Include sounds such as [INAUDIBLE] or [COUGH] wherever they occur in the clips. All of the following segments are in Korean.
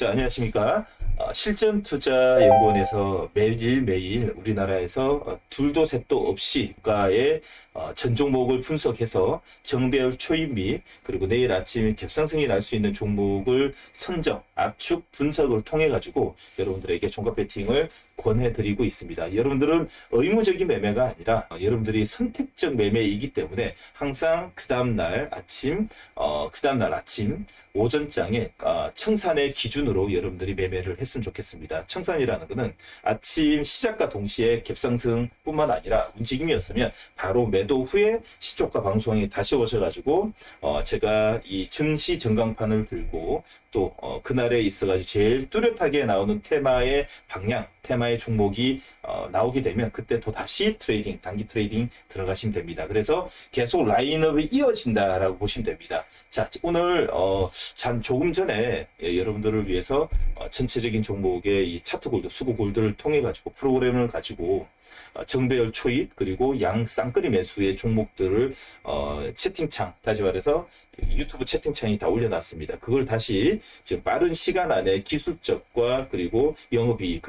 자, 안녕하십니까. 어, 실전 투자 연구원에서 매일 매일 우리나라에서 어, 둘도 셋도 없이 국가의 어, 전 종목을 분석해서 정배열 초입 및 그리고 내일 아침 갭상승이 날 수 있는 종목을 선정, 압축, 분석을 통해 가지고 여러분들에게 종가 배팅을 권해드리고 있습니다. 여러분들은 의무적인 매매가 아니라 어, 여러분들이 선택적 매매이기 때문에 항상 그 다음날 아침, 어, 그 다음날 아침 오전장에 어, 청산의 기준으로 여러분들이 매매를 했 으면 좋겠습니다. 청산이라는 것은 아침 시작과 동시에 갭상승뿐만 아니라 움직임이었으면 바로 매도 후에 시초가 방송에 다시 오셔가지고 어, 제가 이 증시 전광판을 들고 또 어, 그날에 있어가지고 제일 뚜렷하게 나오는 테마의 방향, 테마의 종목이 어, 나오게 되면 그때 또 다시 트레이딩, 단기 트레이딩 들어가시면 됩니다. 그래서 계속 라인업이 이어진다라고 보시면 됩니다. 자, 오늘 어, 참 조금 전에 예, 여러분들을 위해서 어, 전체적인 종목의 이 차트 골드, 수고 골드를 통해 가지고 프로그램을 가지고 어, 정배열 초입 그리고 양 쌍끌이 매수의 종목들을 어, 채팅창 다시 말해서 유튜브 채팅창이 다 올려놨습니다. 그걸 다시 지금 빠른 시간 안에 기술적과 그리고 영업이익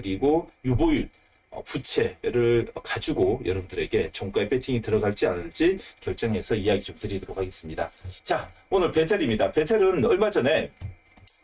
유보율 어, 부채를 가지고 여러분들에게 종가에 배팅이 들어갈지 안 할지 결정해서 이야기 좀 드리도록 하겠습니다. 자, 오늘 베젤입니다. 베젤은 얼마 전에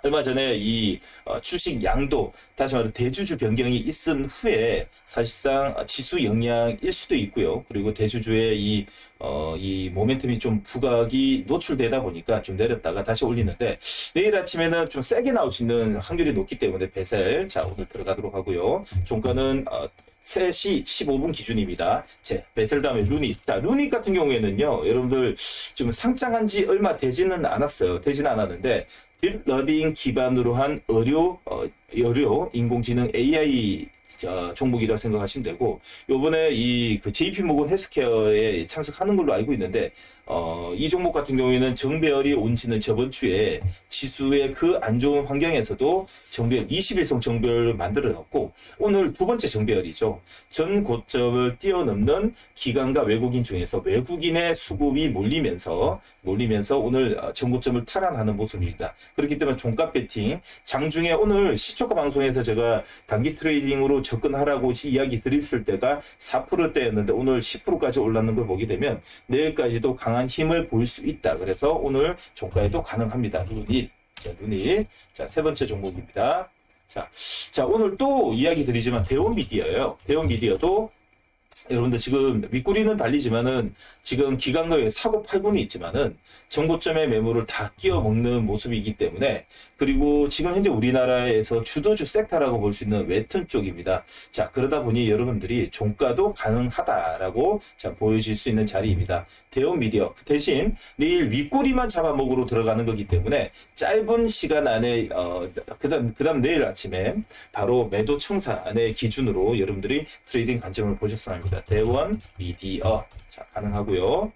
얼마 전에 이 어, 주식 양도 다시 말해 대주주 변경이 있은 후에 사실상 어, 지수 영향일 수도 있고요. 그리고 대주주의 이, 어, 이 모멘텀이 좀 부각이 노출되다 보니까 좀 내렸다가 다시 올리는데 내일 아침에는 좀 세게 나올 수 있는 확률이 높기 때문에 배셀 자 오늘 들어가도록 하고요. 종가는 어, 3시 15분 기준입니다. 제 베셀 다음에 루닛. 자, 루닛 같은 경우에는요, 여러분들 좀 상장한 지 얼마 되지는 않았어요. 되지는 않았는데, 딥러닝 기반으로 한 의료, 어, 의료, 인공지능 AI 어, 종목이라 생각하시면 되고, 요번에 이 그 JP 모건 헬스케어에 참석하는 걸로 알고 있는데, 어, 이 종목 같은 경우에는 정배열이 온지는 저번 주에 지수의 그 안 좋은 환경에서도 정배열 21성 정배열을 만들어 놨고 오늘 두 번째 정배열이죠. 전 고점을 뛰어넘는 기관과 외국인 중에서 외국인의 수급이 몰리면서 몰리면서 오늘 어, 전 고점을 탈환하는 모습입니다. 그렇기 때문에 종가 배팅 장중에 오늘 시초가 방송에서 제가 단기 트레이딩으로 접근하라고 이야기 드렸을 때가 4%대였는데 오늘 10%까지 올랐는 걸 보게 되면 내일까지도 강한 힘을 보일 수 있다. 그래서 오늘 종가에도 가능합니다. 루닛. 자, 루닛. 자, 세 번째 종목입니다. 자, 자, 오늘 또 이야기 드리지만 대원 미디어예요. 대원 미디어도 여러분들 지금 윗구리는 달리지만은 지금 기관가에 사고 팔군이 있지만은 정고점의 매물을 다 끼워 먹는 모습이기 때문에 그리고 지금 현재 우리나라에서 주도주 섹터라고 볼 수 있는 웹툰 쪽입니다. 자 그러다 보니 여러분들이 종가도 가능하다라고 자 보여질 수 있는 자리입니다. 대형 미디어 그 대신 내일 윗꼬리만 잡아먹으로 들어가는 거기 때문에 짧은 시간 안에 어 그다음 그다음 내일 아침에 바로 매도 청산의 기준으로 여러분들이 트레이딩 관점을 보셨으면 합니다. 대원 미디어 자 가능하고요.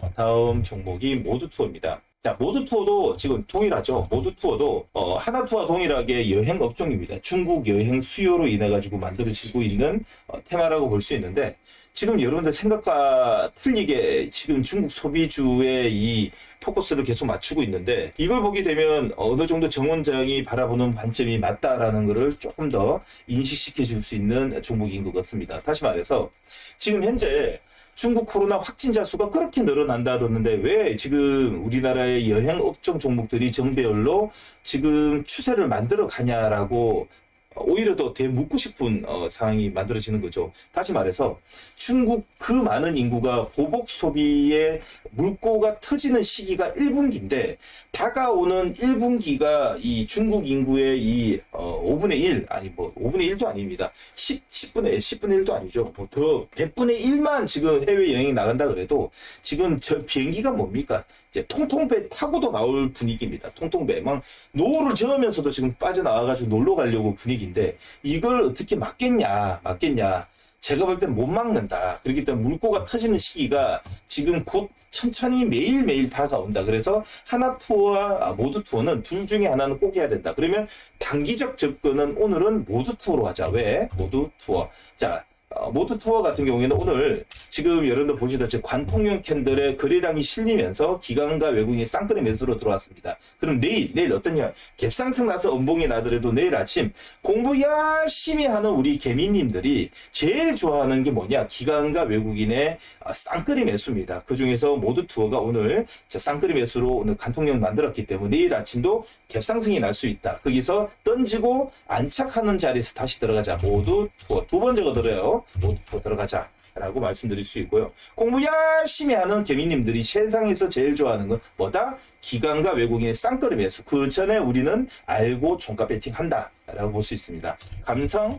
어, 다음 종목이 모두 투어입니다. 자, 모두 투어도 지금 동일하죠. 모두 투어도 어, 하나 투어 동일하게 여행 업종입니다. 중국 여행 수요로 인해 가지고 만들어지고 있는 어, 테마라고 볼 수 있는데 지금 여러분들 생각과 틀리게 지금 중국 소비주의 이 포커스를 계속 맞추고 있는데 이걸 보게 되면 어느 정도 정 원장이 바라보는 관점이 맞다라는 것을 조금 더 인식시켜 줄 수 있는 종목인 것 같습니다. 다시 말해서 지금 현재 중국 코로나 확진자 수가 그렇게 늘어난다던데 왜 지금 우리나라의 여행 업종 종목들이 정배열로 지금 추세를 만들어 가냐라고 오히려 더 대묻고 싶은 어, 상황이 만들어지는 거죠. 다시 말해서 중국 그 많은 인구가 보복 소비에 물꼬가 터지는 시기가 1분기인데 다가오는 1분기가 이 중국 인구의 이 어, 5분의 1 아니 뭐 5분의 1도 아닙니다. 10, 10분의 1, 10분의 1도 아니죠. 뭐 더 100분의 1만 지금 해외 여행이 나간다 그래도 지금 저 비행기가 뭡니까? 이제 통통배 타고도 나올 분위기입니다. 통통배 막 노후를 저으면서도 지금 빠져나와가지고 놀러 가려고 분위기인데 이걸 어떻게 막겠냐, 막겠냐. 제가 볼 땐 못 막는다. 그렇기 때문에 물꼬가 터지는 시기가 지금 곧 천천히 매일매일 다가온다. 그래서 하나 투어와 아, 모두 투어는 둘 중에 하나는 꼭 해야 된다. 그러면 단기적 접근은 오늘은 모두 투어로 하자. 왜? 모두 투어. 자, 어, 모두 투어 같은 경우에는 오늘 지금 여러분들 보시다시피 관통용 캔들의 거래량이 실리면서 기관과 외국인이 쌍끌이 매수로 들어왔습니다. 그럼 내일 내일 어떠냐? 갭상승 나서 음봉이 나더라도 내일 아침 공부 열심히 하는 우리 개미님들이 제일 좋아하는 게 뭐냐? 기관과 외국인의 아, 쌍끌이 매수입니다. 그 중에서 모두 투어가 오늘 자, 쌍끌이 매수로 오늘 관통용 만들었기 때문에 내일 아침도 갭상승이 날 수 있다. 거기서 던지고 안착하는 자리에서 다시 들어가자. 모두 투어 두 번째가 들어요. 모두 투어 들어가자. 라고 말씀드릴 수 있고요. 공부 열심히 하는 개미님들이 세상에서 제일 좋아하는 건 뭐다? 기관과 외국인의 쌍끌이 매수. 그 전에 우리는 알고 종가 배팅 한다. 라고 볼 수 있습니다. 감성,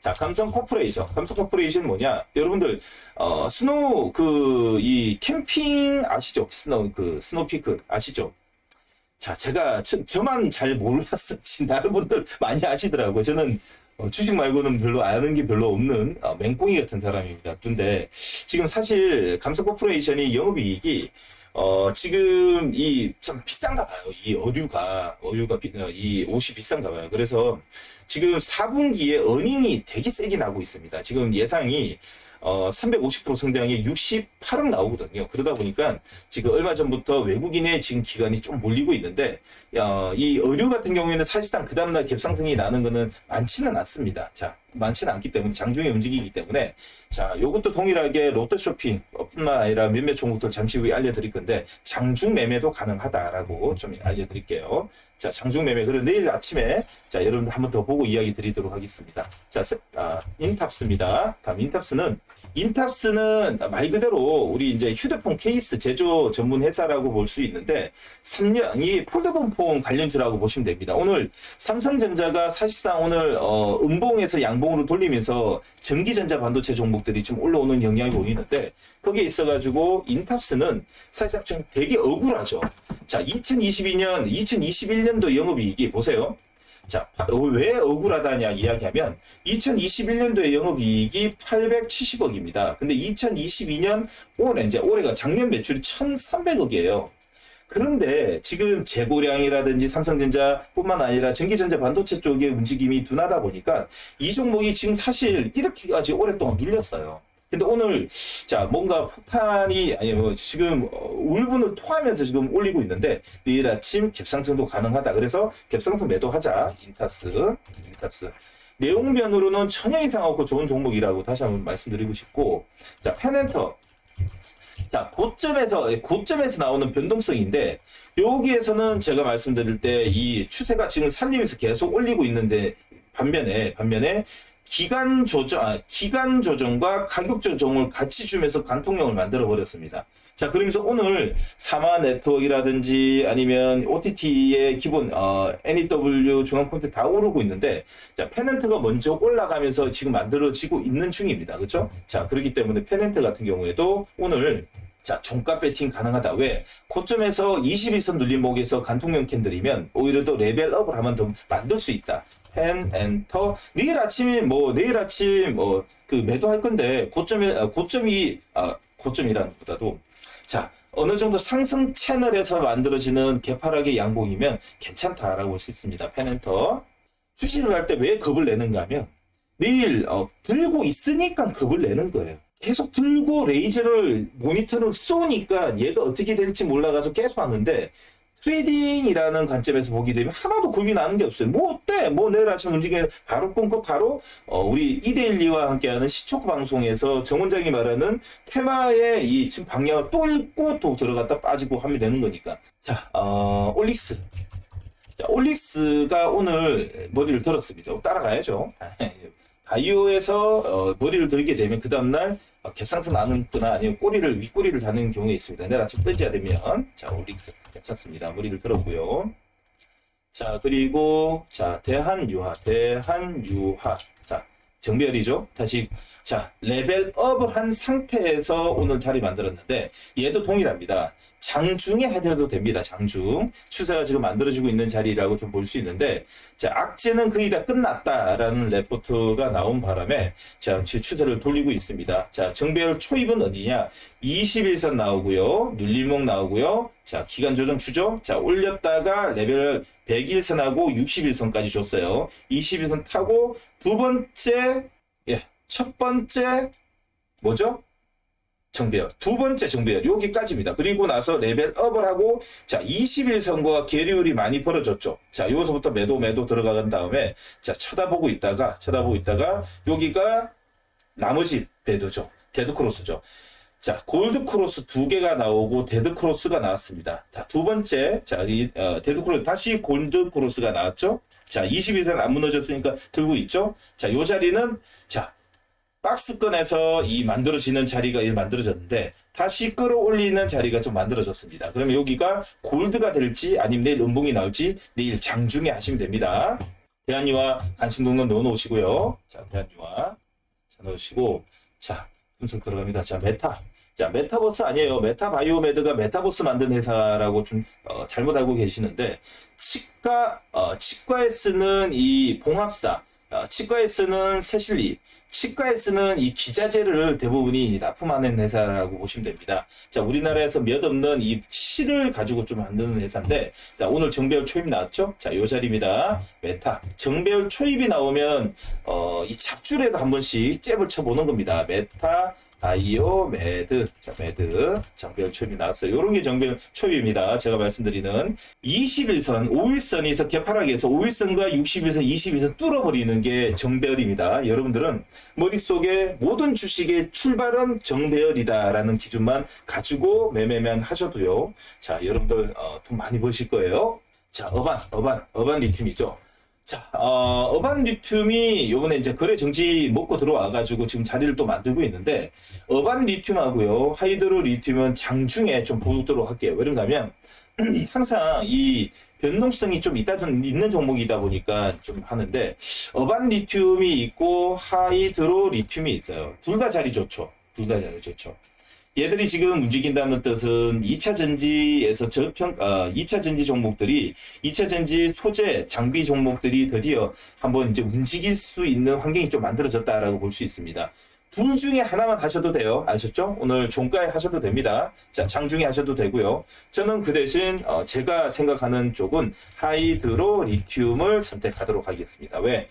자, 감성 코퍼레이션. 감성 코퍼레이션 뭐냐? 여러분들, 어, 스노우, 그, 이 캠핑 아시죠? 스노우, 그, 스노피크 아시죠? 자, 제가, 저, 저만 잘 몰랐었지. [LAUGHS] 다른 분들 많이 아시더라고요. 저는, 어, 주식 말고는 별로 아는 게 별로 없는, 어, 맹꽁이 같은 사람입니다. 근데, 지금 사실, 감성 코퍼레이션이 영업이익이, 어, 지금 이, 참 비싼가 봐요. 이 어류가, 어류가, 비- 어, 이 옷이 비싼가 봐요. 그래서, 지금 4분기에 어닝이 되게 세게 나고 있습니다. 지금 예상이 어, 350% 성장이 68억 나오거든요. 그러다 보니까 지금 얼마 전부터 외국인의 지금 기간이 좀 몰리고 있는데, 어, 이 의류 같은 경우에는 사실상 그 다음날 갭상승이 나는 거는 많지는 않습니다. 자, 많지는 않기 때문에 장중에 움직이기 때문에, 자, 요것도 동일하게 롯데쇼핑 뿐만 아니라 몇몇 종목들 잠시 후에 알려드릴 건데, 장중 매매도 가능하다라고 좀 알려드릴게요. 자, 장중 매매. 그리고 내일 아침에, 자, 여러분들 한번 더 보고 이야기 드리도록 하겠습니다. 자, 세- 아, 인탑스입니다. 다음 인탑스는 인탑스는 말 그대로 우리 이제 휴대폰 케이스 제조 전문 회사라고 볼 수 있는데 3년 이 폴더폰 폰 관련주라고 보시면 됩니다. 오늘 삼성전자가 사실상 오늘 어, 음봉에서 양봉으로 돌리면서 전기전자 반도체 종목들이 좀 올라오는 영향이 보이는데 거기에 있어가지고 인탑스는 사실상 좀 되게 억울하죠. 자, 2022년, 2021년도 영업이익이 보세요. 자, 어, 왜 억울하다냐 이야기하면 2021년도에 영업이익이 870억입니다. 근데 2022년 올해 이제 올해가 작년 매출이 1,300억이에요. 그런데 지금 재고량이라든지 삼성전자뿐만 아니라 전기전자 반도체 쪽의 움직임이 둔하다 보니까 이 종목이 지금 사실 이렇게까지 오랫동안 눌렸어요. 근데 오늘 자 뭔가 폭탄이 아니 뭐 지금 어, 울분을 토하면서 지금 올리고 있는데 내일 아침 갭상승도 가능하다. 그래서 갭상승 매도하자. 인탑스, 인탑스. 내용면으로는 천여 이상 없고 좋은 종목이라고 다시 한번 말씀드리고 싶고 자 페넨터 자 고점에서 고점에서 나오는 변동성인데 여기에서는 제가 말씀드릴 때 이 추세가 지금 살리면서 계속 올리고 있는데 반면에 반면에 기간 조정, 아, 기간 조정과 가격 조정을 같이 주면서 간통령을 만들어 버렸습니다. 자, 그러면서 오늘 사마 네트워크라든지 아니면 OTT의 기본 어, NEW 중앙 콘텐츠 다 오르고 있는데 자, 페넨트가 먼저 올라가면서 지금 만들어지고 있는 중입니다. 그렇죠? 자, 그렇기 때문에 페넨트 같은 경우에도 오늘 자, 종가 배팅 가능하다. 왜? 고점에서 21선 눌림목에서 간통령 캔들이면 오히려 더 레벨업을 하면 더 만들 수 있다. 펜, 엔터. 내일 아침에 뭐, 내일 아침 뭐, 그 매도할 건데, 고점에, 아, 고점이, 아, 고점이라는 보다도, 자, 어느 정도 상승 채널에서 만들어지는 개파락의 양봉이면 괜찮다라고 있습니다. 펜, 엔터. 주식을 할 때왜 겁을 내는가 하면, 내일, 어, 들고 있으니까 겁을 내는 거예요. 계속 들고 레이저를 모니터를 쏘니까 얘가 어떻게 될지 몰라가지고 계속 하는데 트레이딩이라는 관점에서 보게 되면 하나도 겁이 나는 게 없어요. 뭐 어때? 뭐 내일 아침 움직이면 바로 끊고 바로 어, 우리 이데일리와 함께하는 시초크 방송에서 정 원장이 말하는 테마의 이 지금 방향을 또 읽고 또 들어갔다 빠지고 하면 되는 거니까. 자, 어, 올릭스. 자, 올릭스가 오늘 머리를 들었습니다. 따라가야죠. 바이오에서 어, 머리를 들게 되면 그 다음날 어, 갭상승 나는거나 아니면 꼬리를 윗꼬리를 다는 경우가 있습니다. 내일 아침 뜨지야 되면 자 올릭스 괜찮습니다. 머리를 들었고요. 자 그리고 자 대한유화 대한유화 자 정별이죠. 다시 자 레벨업을 한 상태에서 오늘 자리 만들었는데 얘도 동일합니다. 장중에 하려도 됩니다. 장중 추세가 지금 만들어지고 있는 자리라고 좀 볼 수 있는데 자 악재는 거의 다 끝났다라는 레포트가 나온 바람에 자 추세를 돌리고 있습니다. 자 정배열 초입은 어디냐? 21선 나오고요, 눌림목 나오고요. 자 기간 조정 추죠. 자 올렸다가 레벨 101선하고 61선까지 줬어요. 21선 타고 두 번째 예, 첫 번째 뭐죠? 정배열. 두 번째 정배열. 여기까지입니다. 그리고 나서 레벨 업을 하고, 자, 21선과 계류율이 많이 벌어졌죠. 자, 여기서부터 매도, 매도 들어간 다음에, 자, 쳐다보고 있다가, 쳐다보고 있다가, 여기가 나머지 배도죠. 데드크로스죠. 자, 골드크로스 두 개가 나오고, 데드크로스가 나왔습니다. 자, 두 번째, 자, 이, 어, 데드크로스, 다시 골드크로스가 나왔죠. 자, 22선 안 무너졌으니까 들고 있죠. 자, 요 자리는, 자, 박스권에서 이 만들어지는 자리가 이 만들어졌는데 다시 끌어올리는 자리가 좀 만들어졌습니다. 그러면 여기가 골드가 될지 아니면 내일 음봉이 나올지 내일 장중에 하시면 됩니다. 대한유화 간신동로 넣어놓으시고요. 자, 대한유화 자 넣으시고 자 분석 들어갑니다. 자 메타 자 메타버스 아니에요. 메타바이오메드가 메타버스 만든 회사라고 좀 어, 잘못 알고 계시는데 치과 어, 치과에 쓰는 이 봉합사 어, 치과에 쓰는 세실리, 치과에 쓰는 이 기자재를 대부분이 납품하는 회사라고 보시면 됩니다. 자, 우리나라에서 몇 없는 이 실을 가지고 좀 만드는 회사인데, 자, 오늘 정배열 초입 나왔죠? 자, 요 자리입니다. 메타. 정배열 초입이 나오면, 어, 이 잡줄에도 한 번씩 잽을 쳐보는 겁니다. 메타, 바이오, 매드. 자, 매드. 정배열 초입이 나왔어요. 요런 게 정배열 초입입니다. 제가 말씀드리는 21선, 5일선에서 개파락에 해서 5일선과 61선, 22선 뚫어버리는 게 정배열입니다. 여러분들은 머릿속에 모든 주식의 출발은 정배열이다 라는 기준만 가지고 매매만 하셔도요. 자, 여러분들 어, 돈 많이 버실 거예요. 자, 어반, 어반, 어반 리튬이죠. 자, 어, 어반 리튬이 요번에 이제 거래 정지 먹고 들어와가지고 지금 자리를 또 만들고 있는데, 어반 리튬하고요, 하이드로 리튬은 장중에 좀 보도록 할게요. 왜냐면, [CLEARS THROAT] 항상 이 변동성이 좀 있다 좀 있는 종목이다 보니까 좀 하는데, 어반 리튬이 있고, 하이드로 리튬이 있어요. 둘 다 자리 좋죠. 둘 다 자리 좋죠. 얘들이 지금 움직인다는 뜻은 2차 전지에서 저평, 아, 2차 전지 종목들이, 2차 전지 소재, 장비 종목들이 드디어 한번 이제 움직일 수 있는 환경이 좀 만들어졌다라고 볼 수 있습니다. 둘 중에 하나만 하셔도 돼요. 아셨죠? 오늘 종가에 하셔도 됩니다. 자, 장중에 하셔도 되고요. 저는 그 대신, 어, 제가 생각하는 쪽은 하이드로 리튬을 선택하도록 하겠습니다. 왜?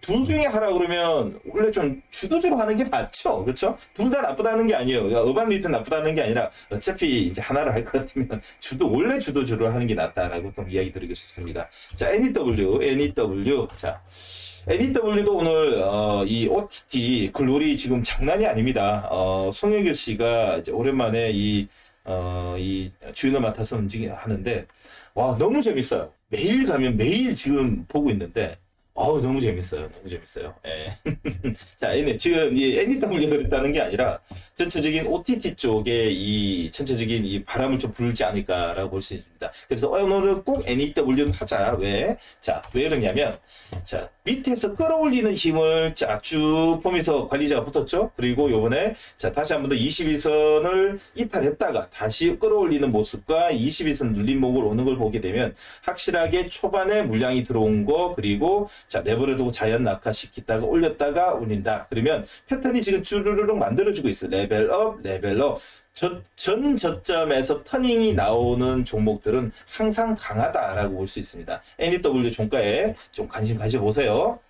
둘 중에 하라 그러면 원래 좀 주도주로 하는 게 낫죠, 그렇죠? 둘 다 나쁘다는 게 아니에요. 그러니까 어반 리트 나쁘다는 게 아니라 어차피 이제 하나를 할 것 같으면 [LAUGHS] 주도 원래 주도주로 하는 게 낫다라고 좀 이야기 드리고 싶습니다. 자, NEW, NEW, 자. NEW도 오늘 어, 이 OTT 글로리 지금 장난이 아닙니다. 어, 송혜교 씨가 이제 오랜만에 이, 어, 이 주연을 맡아서 움직이 하는데 와 너무 재밌어요. 매일 가면 매일 지금 보고 있는데 어우 너무 재밌어요. 너무 재밌어요. 예. [LAUGHS] 자, 얘네 지금 이 NEW가 그랬다는 게 아니라 전체적인 OTT 쪽에 이 전체적인 이 바람을 좀 불지 않을까라고 볼 수 있습니다. 그래서 오늘은 꼭 NEW를 하자. 왜? 자, 왜 그러냐면 자, 밑에서 끌어올리는 힘을 자, 쭉 보면서 관리자가 붙었죠. 그리고 요번에 자, 다시 한 번 더 21선을 이탈했다가 다시 끌어올리는 모습과 21선 눌림목을 오는 걸 보게 되면 확실하게 초반에 물량이 들어온 거 그리고 자, 내버려두고 자연 낙하시키다가 올렸다가 올린다. 그러면 패턴이 지금 주르륵 만들어주고 있어요. 레벨업, 레벨업. 저, 전 저점에서 터닝이 나오는 종목들은 항상 강하다라고 볼 수 있습니다. NEW 종가에 좀 관심 가져보세요.